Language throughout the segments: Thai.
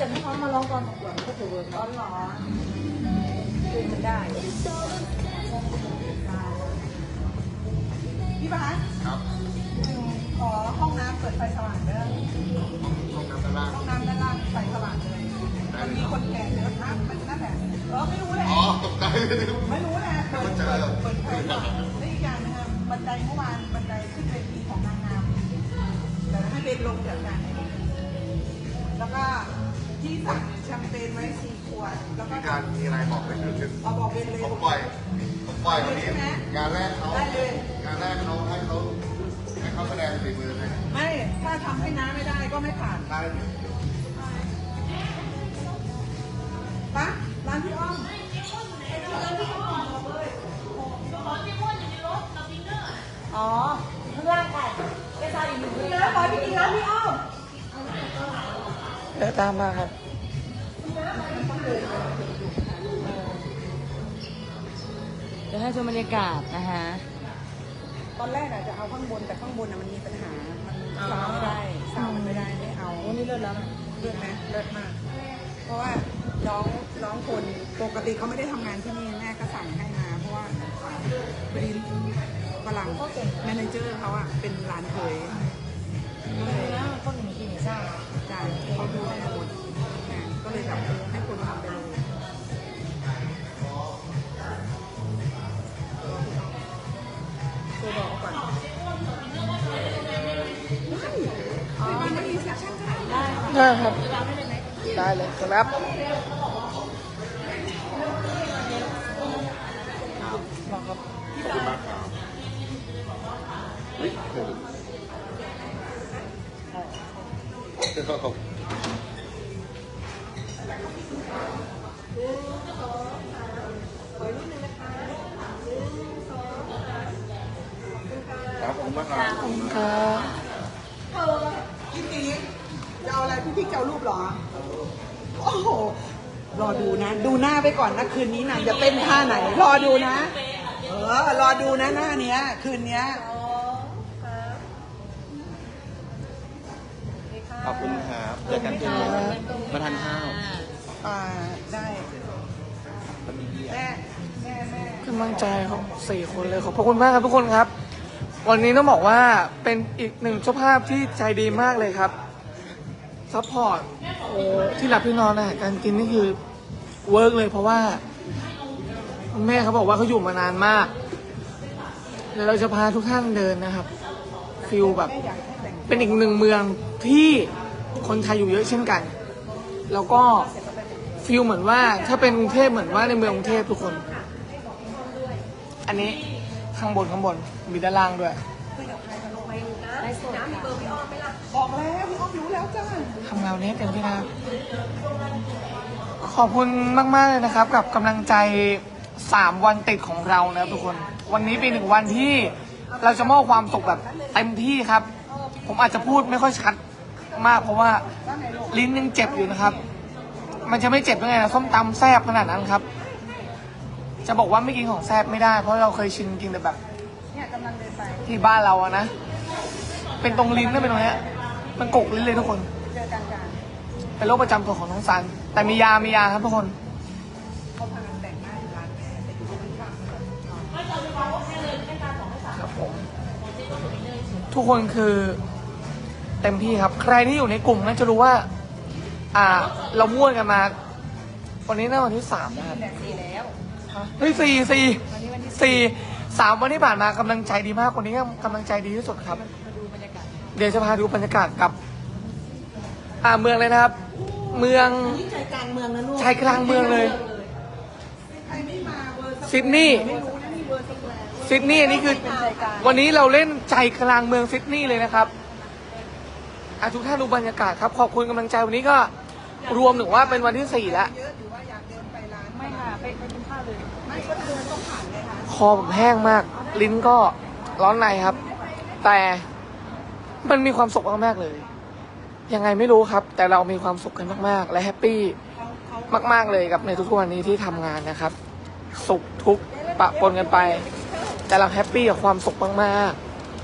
แต่ไม่เขามาร้องตอนประกวดก็ถือว่าร้อนหรอคือมันได้ พี่บาสครับขอห้องน้ำเปิดไฟสว่างเด้อห้องน้ำด้านล่างห้องน้ำด้านล่างไฟสว่างเลยมันมีคนแก่เยอะนะมันนั่นแหละเออไม่รู้แหละอ๋อตกใจไม่รู้แหละเปิดเปิดเปิดไฟสว่างและอีกอย่างหนึงอะบันไดเมื่อวานบันไดขึ้นเวทีของนางงามเดี๋ยวให้เบนลงจัดการเองแล้วก็ ที่สั่งแชมเปญไว้สี่ขวด แล้วก็มีการมีอะไรบอกไม่ถึงเอาบอกเบนเลย ผมปล่อยผมปล่อยวันนี้ งานแรกเขาได้เลย งานแรกเขาให้เขาให้เขาแสดงฝีมือเลยไม่ ถ้าทำให้น้าไม่ได้ก็ไม่ผ่านได้ปะร้านพี่อ้อมอ๋อข้างล่างค่ะไม่ทราบอีกหนึ่งพี่น้าขอพี่กินร้านพี่อ้อม เดินตามมาครับเดี๋ยวให้ชมบรรยากาศนะคะตอนแรกอะจะเอาข้างบนแต่ข้างบนอะมันมีปัญหา มันซาวไม่ได้ซาวมันไม่ได้ไม่เอาวันนี้เลิศแล้วนะเลิศไหมเลิศมาก เพราะว่าน้องน้องคนปกติเขาไม่ได้ทำงานที่นี่แม่ก็สั่งให้มาเพราะว่าพอดีฝรั่งแมเนเจอร์เขาอะเป็นหลานเคย ครับ ได้เลยครับขอบคุณมากครับเฮ้ยเดี๋ยวขอบครับขอบคุณมากครับขอบคุณครับพี่ตีจะเอาอะไรพี่พี่จะเอารูปเหรอ โอ้โห รอดูนะ ดูหน้าไปก่อนนะ คืนนี้นางจะเต้นท่าไหน รอดูนะ เออ รอดูนะหน้าเนี้ย คืนเนี้ย ขอบคุณครับเจอกันที่มาทานข้าวอ่า ได้แม่แม่แม่กำลังใจของสี่คนเลยขอบพระคุณมากครับทุกคนครับ วันนี้ต้องบอกว่าเป็นอีกหนึ่งเจ้าภาพที่ใจดีมากเลยครับ ซัพพอร์ตที่หลับที่นอนอาหารการกินนี่คือเวิร์กเลยเพราะว่าแม่เขาบอกว่าเขาอยู่มานานมากเดี๋ยวเราจะพาทุกท่านเดินนะครับฟิลแบบ เป็นอีกหนึ่งเมืองที่คนไทยอยู่เยอะเช่นกัน แล้วก็ฟิลเหมือนว่า ถ้าเป็นกรุงเทพเหมือนว่าในเมืองกรุงเทพทุกคน อันนี้ข้างบนข้างบนมีด้านล่างด้วย ได้สดค่ะบอกแล้วพี่อ้อมรู้แล้วจ้าทำงานวันนี้เต็มที่นะครับขอบคุณมาก ๆ เลยนะครับ กับกำลังใจ 3 วันติดของเรานะครับทุกคน วันนี้เป็นหนึ่งวันที่เราจะมอบความสุขแบบเต็มที่ครับ ผมอาจจะพูดไม่ค่อยชัดมาก เพราะว่าลิ้นยังเจ็บอยู่นะครับ มันจะไม่เจ็บยังไงนะส้มตำแซ่บขนาดนั้นครับ จะบอกว่าไม่กินของแซ่บไม่ได้ เพราะเราเคยชินกินแต่แบบเนี่ยกำลังเดินไปที่บ้านเราอะนะ เป็นตรงลิ้นนะเป็นตรงเนี้ยมันกกลิ้นเลยทุกคน เจอกันจ้าเป็นโรคประจำตัวของน้องซัน แต่มียา มียาครับทุกคนเขาพากันแต่งหน้าอยู่ร้านแม่แต่อยู่ตรงข้เลยครับผมทุกคนคือเต็มที่ครับ ใครที่อยู่ในกลุ่มน่าจะรู้ว่า อ่า เราม่วนกันมา วันนี้น่าวันที่สามนะครับแต่สีแล้วเฮ้ยสี่สี่สี่สามวันที่ผ่านมากำลังใจดีมากคนนี้ก็กำลังใจดีที่สุดครับ เดี๋ยวจะพาดูบรรยากาศกับอ่าเมืองเลยนะครับ เมือง นี่ใจกลางเมืองนะลูกชายกลางเมืองเลยใครไม่มาเวอร์ซิดนีย์ไม่รู้นะนี่เวอร์สแควร์ซิดนีย์อันนี้คือ วันนี้เราเล่นใจกลางเมืองซิดนีย์เลยนะครับอะทุกท่านดูบรรยากาศครับขอบคุณกำลังใจวันนี้ก็รวมถึงว่าเป็นวันที่สี่แล้วเยอะหรือว่าอยากเดินไปร้านไม่ค่ะไปไปกินข้าวเลยไม่ก็เดินต้องผ่านเลยค่ะคอผมแห้งมาก ลิ้นก็ร้อนในครับ แต่ มันมีความสุขมากๆเลย ยังไงไม่รู้ครับ แต่เรามีความสุขกันมากๆ และแฮปปี้มาก ๆเลยกับในทุกๆวันนี้ที่ทำงานนะครับ สุขทุกข์ปะปนกันไป แต่เราแฮปปี้กับความสุขมาก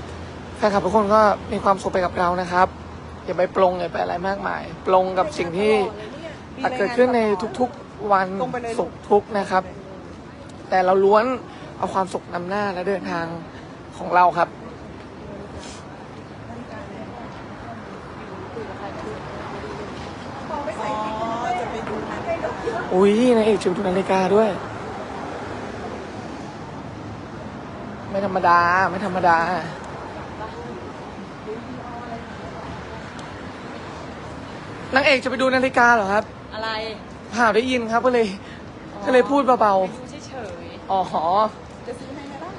ๆแฟนคลับทุกคนก็มีความสุขไปกับเรานะครับอย่าไปปลงอย่าไปอะไรมากมายปลงกับสิ่งที่อาจเกิดขึ้นในทุกๆวันสุขทุกนะครับ แต่เราล้วนเอาความสุขนำหน้าและเดินทางของเราครับ อ๋อจะไปดูนะ อุ้ยนางเอกจิวดูนาฬิกาด้วย ไม่ธรรมดา ไม่ธรรมดา นางเอกจะไปดูนาฬิกาเหรอครับอะไรผ่าวได้ยินครับก็เลย ก็เลยพูดเบาดูเฉยๆ อ๋อจะซื้อให้ไหมล่ะ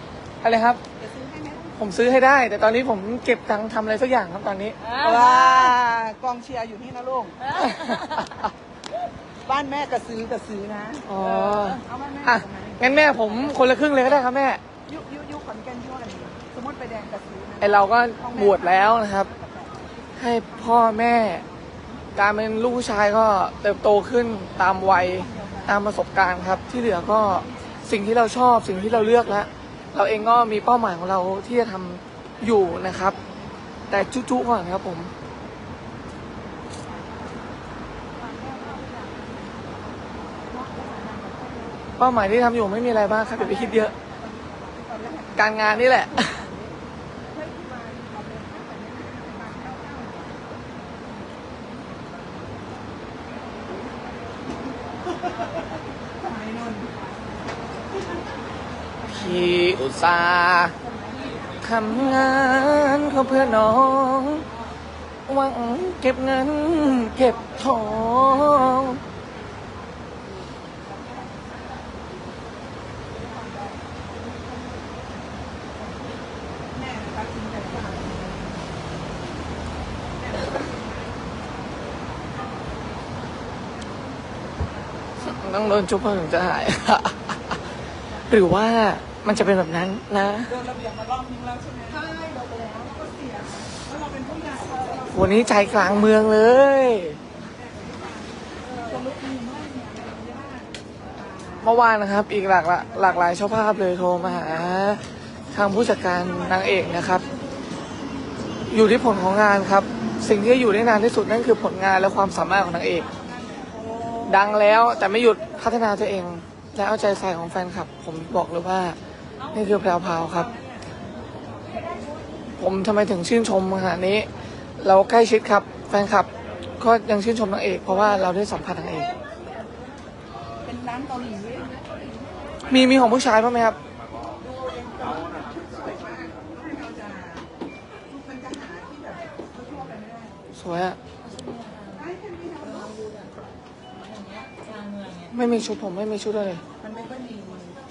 อะไรครับ จะซื้อให้ไหมล่ะ ผมซื้อให้ได้ แต่ตอนนี้ผมเก็บตังค์ทำอะไรสักอย่างครับตอนนี้ๆว้ากองเชียร์อยู่นี่นะลูก บ้านแม่ก็ซื้อก็ซื้อนะอ๋อ เอาบ้านแม่อะงั้นแม่ผมคนละครึ่งเลยก็ได้ครับแม่ ยุยุยุขอนแก่นยั่วกันสมมติไปแดงก็ซื้อนะไอเราก็บวชแล้วนะครับ ให้พ่อแม่ การเป็นลูกผู้ชายก็เติบโตขึ้นตามวัยตามประสบการณ์ครับ ที่เหลือก็สิ่งที่เราชอบสิ่งที่เราเลือกแล้วเราเองก็มีเป้าหมายของเราที่จะทำอยู่นะครับ แต่จุ๊ๆก่อนครับผม เป้าหมายที่ทำอยู่ไม่มีอะไรบ้างครับอย่าไปคิดเยอะ การงานนี่แหละ พี่อุตสาห์ทำงานเขาเพื่อน้องหวังเก็บเงินเก็บทอง ต้องโดนจุ๊บเพื่อถึงจะหาย หรือว่ามันจะเป็นแบบนั้นนะ เดินระเบียงมารอบนึงแล้วใช่ไหมใช่เดินไปแล้วก็เสียแล้วเราเป็นผู้ใหญ่เราวันนี้ใจกลางเมืองเลยเมื่อวานนะครับ อีกหลากหลายหลากหลายเจ้าภาพเลยโทรมาหา ทางผู้จัดการนางเอกนะครับ อยู่ที่ผลของงานครับ สิ่งที่อยู่ได้นานที่สุดนั่นคือผลงานและความสามารถของนางเอก ดังแล้วแต่ไม่หยุด พัฒนาตัวเอง และเอาใจใส่ของแฟนคลับ ผมบอกเลยว่า นี่คือแพรวพราวครับ ผมทำไมถึงชื่นชมขนาดนี้ เราใกล้ชิดครับ แฟนคลับ ก็ยังชื่นชมนางเอก เพราะว่าเราได้สัมผัสนางเอก เป็นร้านเกาหลีมีมีของผู้ชายบ้างไหมครับมันจะหาที่แบบทั่วๆไปไม่ได้สวยอะ ไม่มีชุดผมไม่มีชุดเลยมันไม่ค่อยมี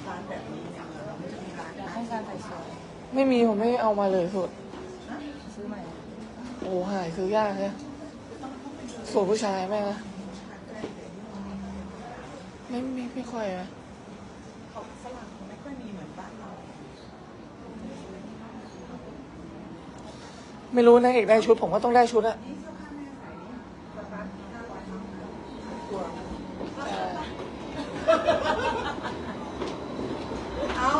ร้านแบบนี้เนี่ยเราไม่จะมีร้านนะให้การใส่สวยไม่มีผมไม่เอามาเลยสุดซื้อใหม่โอ้หายซื้อยากเลยสูตรผู้ชายแม่งนะไม่ไม่ไม่ค่อยนะเขาฝรั่งไม่ค่อยมีเหมือนบ้านเราไม่รู้นางเอกได้ชุดผมก็ต้องได้ชุดอะเอา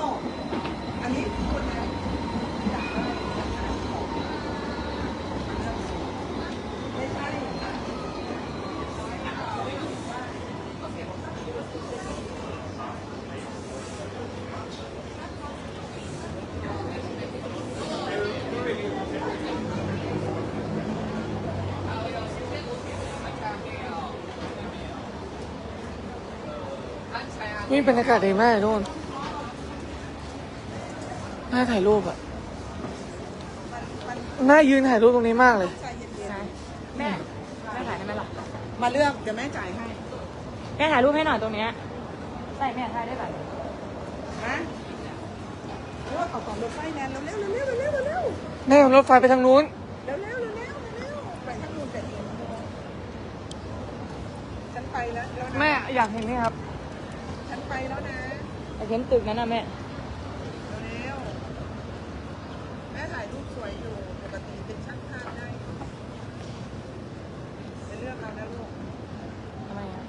อันนี้คนไหนไม่ใช่ นี่บรรยากาศดีมากเลยทุกคนน่าถ่ายรูปอะน่ายืนถ่ายรูปตรงนี้มากเลย ใจเย็นแม่แม่ถ่ายให้ไหมล่ะๆมาเลือกเดี๋ยวแม่จ่ายให้แม่ถ่ายรูปให้หน่อยตรงเนี้ยใส่แม่ถ่ายได้แบบนะเลือกเอาของรถไฟแนนเร็วๆเร็วๆเร็วๆเร็วแม่ผมรถไฟไปทางนู้น ๆเร็วๆเร็วๆเร็วๆเร็วๆไปทางนู้นแต่เองฉันไปแล้วแล้วนะแม่อยากเห็นนี่ครับฉัน ไปแล้วนะไอ้เห็นตึกนั้นนะแม่ เร็วๆแม่ถ่ายรูปสวยอยู่ ปกติเป็นช่างภาพได้ไปเลือกเอานะลูก ทำไมอะ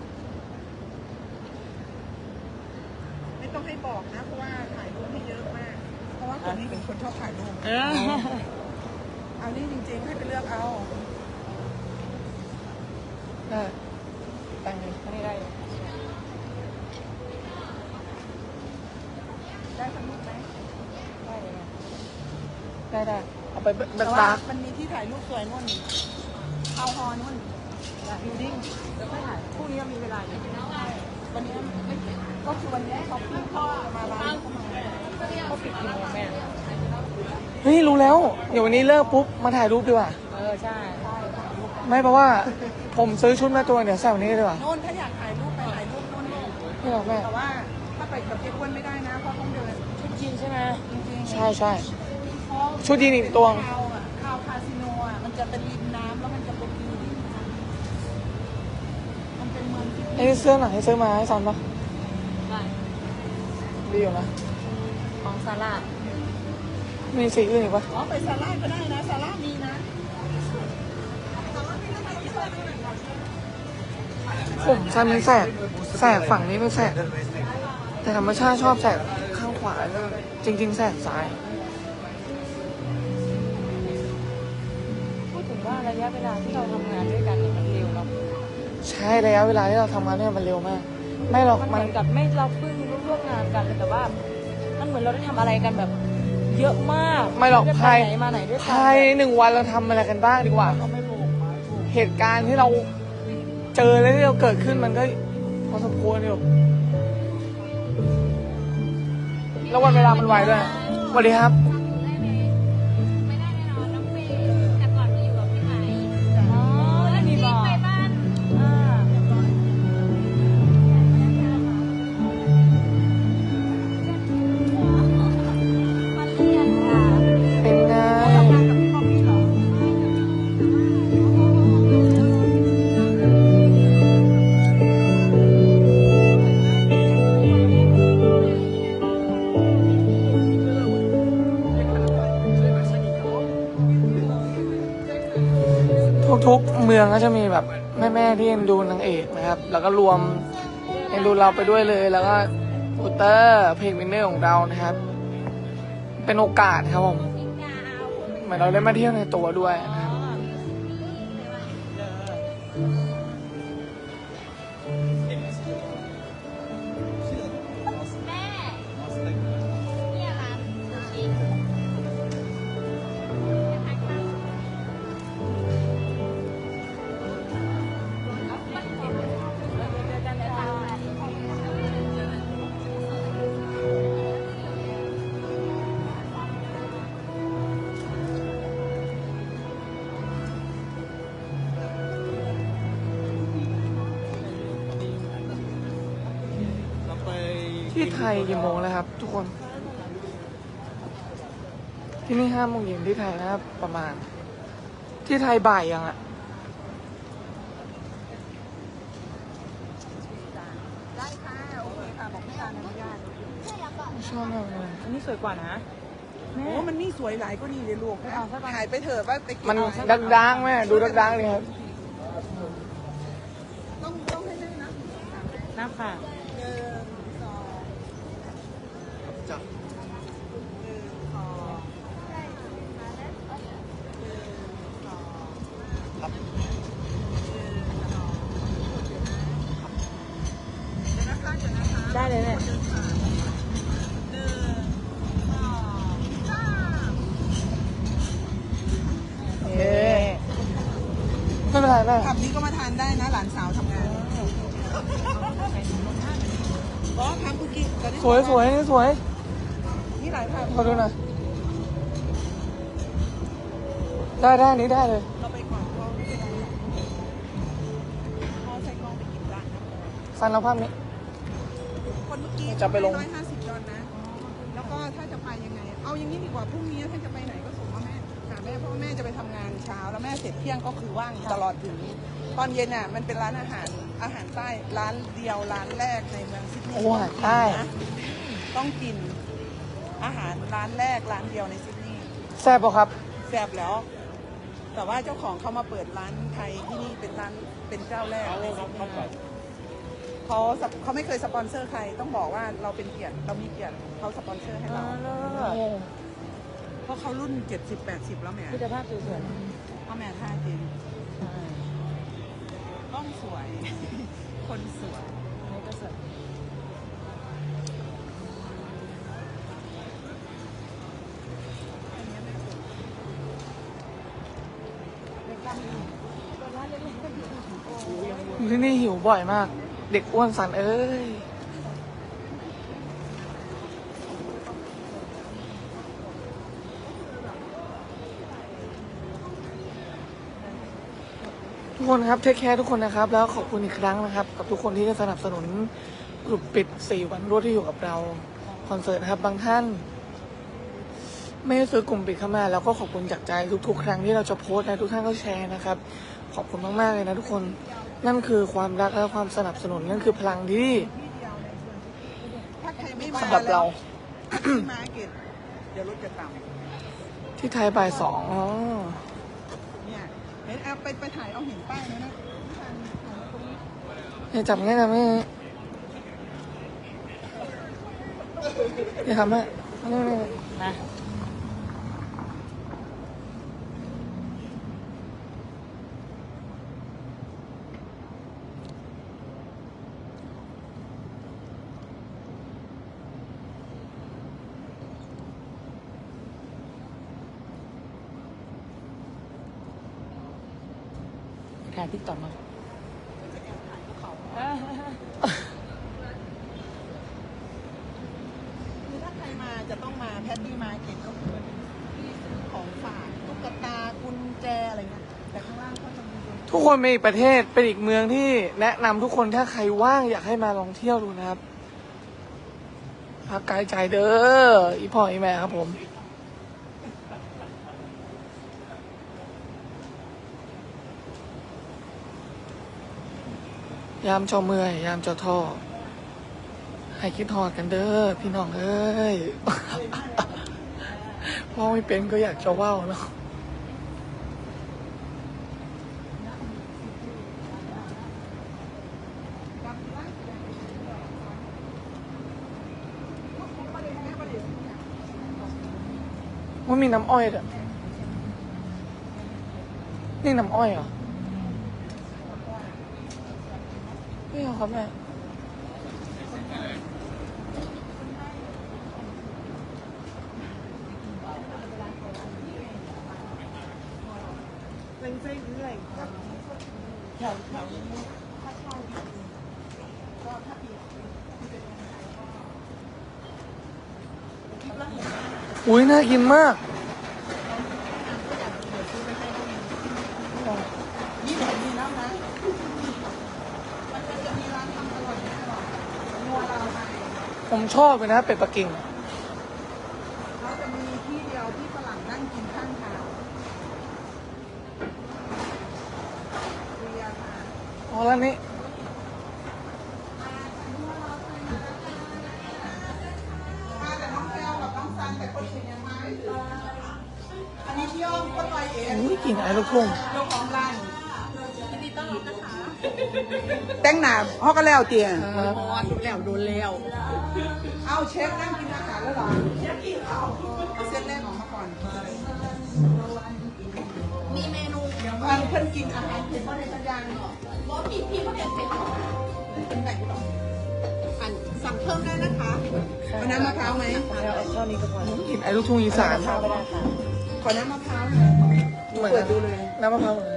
ไม่ต้องให้บอกนะ เพราะว่าถ่ายรูปให้เยอะมาก เพราะว่าคนนี้เป็นคนชอบถ่ายรูป เออเอานี่จริงๆให้ไปเลือกเอาได้ ตั้งนี้อันนี้ได้อยู่ ได้สนุกไหม ได้เลยนะ ได้ได้เอาไปแบแต่บว่าดาร์กมันมีที่ถ่ายรูปสวยนู่นเอาฮอนู่นบิวดิ้งเดี๋ยวค่อยถ่ายพรุ่งนี้มีเวลาอยู่วันนี้ไม่ก็คือวันนี้เขาเพิ่งพ่อมาร้านเขามาเขาปิดกี่โมงแม่เฮ้ยรู้แล้ว เดี๋ยววันนี้เลิกปุ๊บมาถ่ายรูปดีกว่า เออใช่ไม่เพราะว่าผมซื้อชุดมาตัวเดี๋ยวใส่วันนี้ดีกว่าโน่นถ้าอยากถ่ายรูปไปถ่ายรูปโน่นโน่นไม่หรอกแม่แต่ว่าถ้าไปกับเจ๊อ้วนไม่ได้นะเพราะต้องเดินชุดยีนใช่ไหมจริงๆใช่ใช่เพราะ ชุดยีนอีกตัว คาวอะคาวคาสิโนอะมันจะเป็นริมน้ำแล้วมันจะเป็นวิวริมน้ำมันเป็นเมืองที่ไอ้เสื้อไหนซื้อมาให้ซันปะได้ดีอยู่นะ ของซาร่ามีสีอื่นอีกปะอ๋อไปซาร่าก็ได้นะซาร่ามีนะผมซันมันแสกแสกฝั่งนี้ไม่แสกแต่ธรรมชาติชอบแสกข้างขวา จริง ๆ แสกซ้าย ระยะเวลาที่เราทำงานด้วยกันเนี่ยมันเร็วเนาะใช่ระยะเวลาที่เราทำงานเนี่ยมันเร็วมาก ไม่หรอกมันเหมันมือนกับไม่เราเพิ่งร่วมงานกันแต่ว่า มันเหมือนเราได้ทำอะไรกันแบบ เยอะมากไม่หรอกด้ภายไปไหนมาไหนด้วยกัภายหนึ่งวันเราทำอะไรกันบ้างดีกว่า ก็ไม่ถูกเหตุการณ์ที่เราเจอแล้วที่เราเกิดขึ้นมันก็พอสมควรอยู่แล้ววันเวลามันไวด้วยสวัสดีครับ องก็จะมีแบบแม่ๆที่เอ็นดูนางเอกนะครับ แล้วก็รวมเอ็นดูเราไปด้วยเลย แล้วก็โอเตอร์เพลงวินเนอร์ของเรานะครับ เป็นโอกาสครับผมเหมือนเราได้มาเที่ยวในตัวด้วยนะครับ ไทยกี่โมงแล้วครับ ทุกคน ที่นี่ห้าโมงเย็นที่ไทยนะครับ ประมาณ ที่ไทยบ่ายยังอะได้ค่ะโอเคค่ะบอกไม่การอนุญาตชอบมากเลยอันนี้สวยกว่านะ โอ้มันนี่สวยหลายก็นี่เลยลูกเอาสักอันถ่ายไปเถอะว่าไปเก็บมันเอาดักดังๆแม่ดูดักดังๆเลยครับต้องต้องให้แม่นะนับค่ะ หนึ่งสอง จับ หนึ่งสองหนึ่งสอง ครับ เดี๋ยวนะคะเดี๋ยวนะคะ ได้เลยเนี่ย หนึ่งสองสาม เอ๊ะไม่ เป็นไรแม่ขับนี้ก็มาทานได้นะ หลานสาวทำงานบอสทำคุกกี้ตอนนี้สวยสวยนี่สวย นี่หลายภาพขอดูหน่อยได้ได้อันนี้ได้เลย เราไปก่อนเขาไม่เป็นไรพอใส่กล้องไปกินร้านนะสันเราภาพนี้ คนเมื่อกี้จะไปลง ร้อยห้าสิบดอลนะ แล้วก็ถ้าจะไปยังไง เอาอย่างนี้ดีกว่าพรุ่งนี้ถ้าจะไปไหนก็ส่งมาแม่หา แม่เพราะว่าแม่จะไปทำงานเช้า แล้วแม่เสร็จเที่ยงก็คือว่างตลอดถึงตอนเย็นอะมันเป็นร้านอาหารอาหารใต้ร้านเดียวร้านแรกในเมืองซิดนีย์โอ้อาหารใต้ นะต้องกินอาหารร้านแรกร้านเดียวในซิดนีย์แซ่บปะครับ แซ่บแล้ว แต่ว่าเจ้าของเขามาเปิดร้านไทยที่นี่เป็นร้านเป็นเจ้าแรกในซิดนีย์เขาสปเขาไม่เคยสปอนเซอร์ใครต้องบอกว่าเราเป็นเกียรติเรามีเกียรติเขาสปอนเซอร์ให้เรา เพราะเขารุ่น 70 80 แล้วแหม่พิจภาพสวยพ่อแม่ท่าจริงกล้องสวย คนสวย อันนี้ก็สวยตัวร้านเล็กๆก็ดีโอ้อยู่ที่นี่หิวบ่อยมาก เด็กอ้วนสันเอ้ย คนครับเทคแคร์ทุกคนนะครับ แล้วขอบคุณอีกครั้งนะครับ กับทุกคนที่ได้สนับสนุนกลุ่มปิด4วันรวดที่อยู่กับเราคอนเสิร์ตนะครับ บางท่าน ไม่ได้ซื้อกลุ่มปิดเข้ามา แล้วก็ขอบคุณจากใจทุกๆ ครั้งที่เราจะโพสต์นะทุกท่านก็แชร์นะครับ ขอบคุณมากๆเลยนะทุกคนนั่นคือความรักและความสนับสนุนนั่นคือพลังที่ถ้าใครไม่มาสำหรับเราที่มาร์เก็ตเดี๋ยวรถจะต่ที่ไทยบ่ายสองอ๋อำ เนี่ยเห็นเอาไปไปถ่ายเอาเห็นป้ายไหมนะพี่ทันถ่ายตรงนี้อย่าจับง่ายนะแม่อย่าทำแม่ไม่ไม่ไม่นะถ่ายติ๊กต็อกมา คือถ้าใครมาจะต้องมาแพดดี้มาร์เก็ตก็คือที่ซื้อของฝากตุ๊กตากุญแจอะไรเงี้ยแต่ข้างล่างเขาจะมีเป็น ทุก คนเป็นอีกประเทศเป็นอีกเมืองที่แนะนำทุกคนถ้าใครว่างอยากให้มาลองเที่ยวดูนะครับพักกายใจเด้ออีพ่ออีแม่ครับผมยามเจอเมื่อยยามเจอท่อ ให้คิดทอดกันเด้อพี่น้องเอ้ยว่าไม่เป็นก็อยากจะว่าวเนาะ ว่ามีน้ำอ้อยด้วยนี่น้ำอ้อย อุ้ยน่ากินมากผมชอบเลยนะเป็ดปักกิ่ง องอุ้ยกลินไอ้ลูกทุ่งเจ้าของร้านแต่งหน้าเขาก็แล้วเตียงครับพอดูแล้วโดนแล้ว เอาเชฟนั่งกินอาหารแล้วเหรอเชฟกินข้าวเอาเส้นแรกออกมาก่อน มีเมนูอันเพิ่นกินอาหารเผ็ดในสัญญาณรสพี่พี่เขาเด็ดเป็นเป็นแบบอันสั่งเพิ่มได้นะคะเอาน้ำมะพร้าวไหมแล้วเอาข้าวนี้ก็พอกลินไอ้ลูกทุ่งอีสานข้าวไม่ได้ค่ะขอน้ำมะพร้าวหน่อย เหมือนเปิดดูเลยน้ำมะพร้าวเหมือน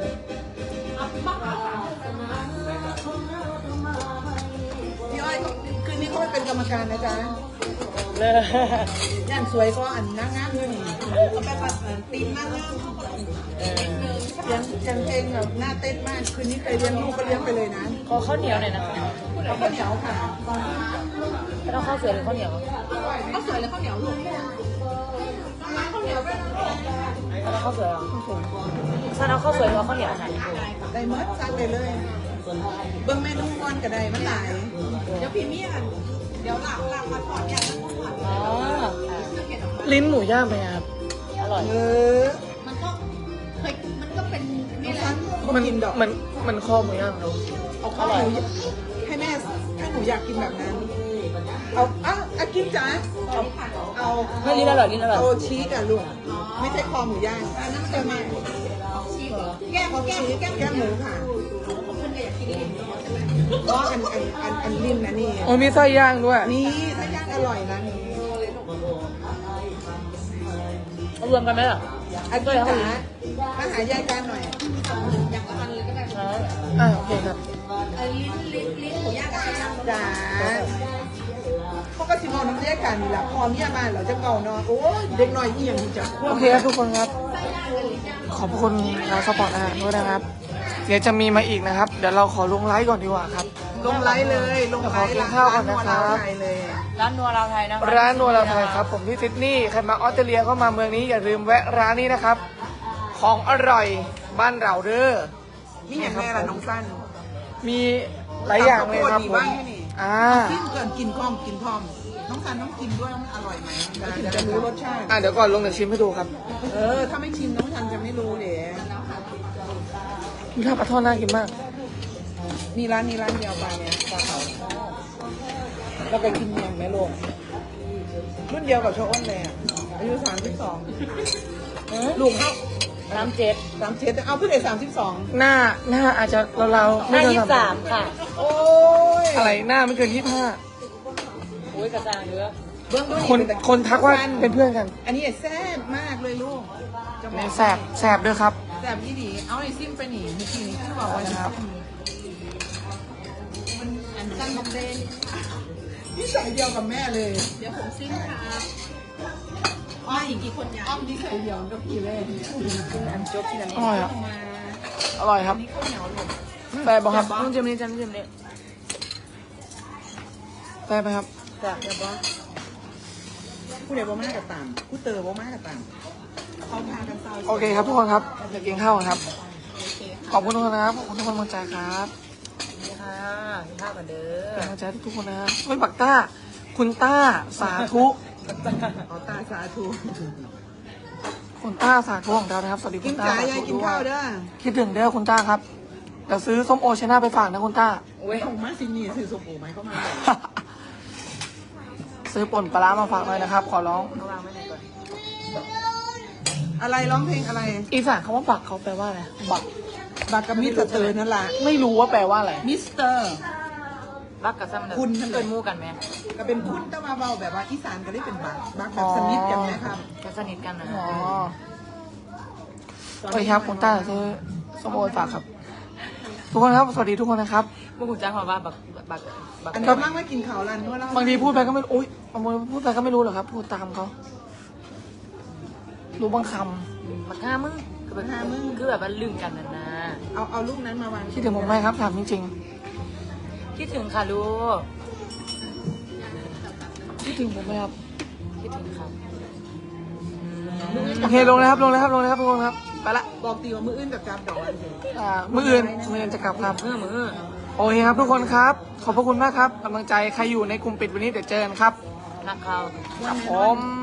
พี่อ้อยเขาคืนนี้เขาไปเป็นกรรมการนะจ๊ะเลย ย่านสวยก็อันนั่งงามด้วยนี่เขาไปแบบตีมนั่งงามเขาก็เลี้ยงเลี้ยงเพลงแบบหน้าเต้นมาก คืนนี้ใครเลี้ยงลูกก็เลี้ยงไปเลยนะขอข้าวเหนียวหน่อยนะคะแล้วก็เหนียวค่ะเป็นเอาข้าวสวยหรือข้าวเหนียวข้าวสวยและข้าวเหนียวลูก เอาข้าวสวยเหรอฉันเอาข้าวสวยหรือเอาข้าวเหนียวค่ะได้เมดสั่งได้เลย เบิ่งเมนูก่อนก็ได้มันหลาย เดี๋ยวพี่เมียนเดี๋ยวหลังหลังมาถอดอย่างนั้นก่อนอ๋อลิ้นหมูย่างไปครับ อร่อย เออ มันก็เคยมันก็เป็นนี่แหละมันมันมันคอหมูย่างเราเอาข้าวหนูให้แม่ถ้าหนูอยากกินแบบนั้น เอาอะอากินจ๋าเอาเอาไม่ลิ้นอร่อยลิ้นอร่อย เอาชีสอะลูกไม่ใช่คอหมูย่างอันนั้นมันจะมาชีสเหรอแก้มแก้มแก้มแก้มหมูค่ะคนเดียวกินเองแก็อันอันอันอันลิ้นนะนี่โอ้มีไส้ย่างด้วยนี่ถ้าย่างอร่อยนะนี่เอารวมกันไหมล่ะอันนี้จ๋ามาหายายกันหน่อยอ่าโอเคครับจ๋า เขาก็สิมองน้ำเลี้ยกันนี่แหละพอเมียมาเราจะเก่านอนโอ้ยเด็กน้อยอีหยังจะควโอบเคครับทุกคนครับ ขอบคุณเราสปอร์ตอาหารด้วยนะครับ เดี๋ยวจะมีมาอีกนะครับ เดี๋ยวเราขอลงไลฟ์ก่อนดีกว่าครับ ลงไลฟ์เลยลงไลฟ์ขอกินข้าวก่อนนะครับร้าไทยเลย ร้านนัวเราวไทยนะคะร้านนัวเราไทยครับ ผมที่ซิดนีย์ใครมาออสเตรเลียก็มาเมืองนี้อย่าลืมแวะร้านนี้นะครับ ของอร่อยบ้านเราเด้อ นี่อย่างแม่ล่ะน้องสั้นมีหลายอย่างเลยครับมีผมบ้างไหมนี่ อ่า กินเกินกินข้อมกินพร้อมน้องสันต้องกินด้วยว่ามันอร่อยไหมแล้วถึงจะรู้รสชาติ อ่าเดี๋ยวก่อนลงเดี๋ยวชิมให้ดูครับเออ ถ้าไม่ชิมน้องสันจะไม่รู้เดี๋ยวนี่ข้าวปลาทอดน่ากินมาก มีร้านนี้ร้านเดียวไปเนี่ยปลาเขาเราไปกินเมียงแม่ลงรุ่นเดียวกับโชอ้นเลยอะอายุสามสิบสองลูกเขาน้ำเจ็ดสามเจ็ดเอาเพื่อนเด็กสามสิบสองหน้าหน้าอาจจะเราเราๆหไม่น้าเกินยี่สิบสามค่ะ โอ้ย อะไรหน้าไม่เกินยี่ห้าอุ้ยกระจางเยอะเบื้องต้คนเป็แต่คนทักว่าเป็นเพื่อนกัน อันนี้แซ่บมากเลยลูกจะบในอกแสบแสบด้วยครับแซ่บยี่ดี เอาไอ้ซิมไปหนีเมื่อกี้นี้คือบอกว่านะครับอันตั้งน้ำเดนนี่ใส่เดียวกับแม่เลย เดี๋ยวผมซิมค่ะอ้อมอีกกี่คนอ้อมนี่ใส่เดียวกับพี่เลยอันจบที่นั่นอร่อยอะอร่อยครับแต่บอกครับต้องจิ้มนี่จิ้มจิ้มนี่ แต่ไปครับจ้ะเดี๋ยวบอกผู้เดียวบ่มากกับตามผู้เตอบ่มากกับตามเขาพากันเศร้าโอเคครับทุกคนครับเดี๋ยวกินข้าวกันครับ ขอบคุณทุกคนนะครับ ขอบคุณทุกคนกำลังใจครับนี่ค่ะกินข้าวกันเด้อเป็นกำลังใจให้ทุกคนนะครับเฮ้ยบักต้า คุณต้าสาธุขอตาสาธุคุณต้าสาธุของเรานะครับ สวัสดีกิคุนณต้าจ๋าสยายธุกินด้วข้าวยเด้อ คิดถึงเด้อคุณต้าครับ เดี๋ยวซื้อส้มโอชนะไปฝากนะคุณต้าโอ้ยของมาซินี่ซื้อสบู่ไหมเข้ามา ซื้อป่นปลาร้ามาฝากหน่อยนะครับ ขอร้องเอาวางไว้ไหนก่อนอะไรร้องเพลงอะไร อีสานคำว่าบักเขาแปลว่าอะไร บักบากกับมิสเตอร์นั่นแหละไม่รู้ว่าแปลว่าอะไร มิสเตอร์รักกับซ้ำเด้อคุณนั่นแหละ เกินหมู่กันไหมก็เป็นคุณแต่มาเบาแบบว่าอีสานก็ได้เป็นบักบักแบบสนิทกันนะครับจะสนิทกันนะอ๋อโอเคครับคุณต้าซื้อส้มโอฝากครับ ทุกคนครับ สวัสดีทุกคนนะครับเมื่อคุณจ้าบอกว่าบัก บักบักอันนี้มั่งไม่กินข้าวร้านนวดแล้วบางทีพูดไปก็ไม่อุ้ยบางทีพูดไปก็ไม่รู้หรอกครับ พูดตามเขารู้บางคบักห้ามึงคือบักห้ามึงคือแบบว่าลืมกันนะนะเอาเอาลูกนั้นมาวางำคิดถึงผมไหมครับถามจริงคิดถึงค่ะลูกๆคิดถึงผมไหมครับ คิดถึงค่ะโอเคลงเลยครับลงเลยครับลงเลยครับทุกคนครับไปละบอกตีว่ามืออื่นกับกราบดอกอันเถอะ อ่ามื่ออื่นมื่ออื่นจะกลับครับ มือมือ โอเคครับทุกคนครับ ขอบพระคุณมากครับกำลังใจใครอยู่ในกลุ่มปิดวันนี้เดี๋ยวเจอกันครับนักเขาครับผม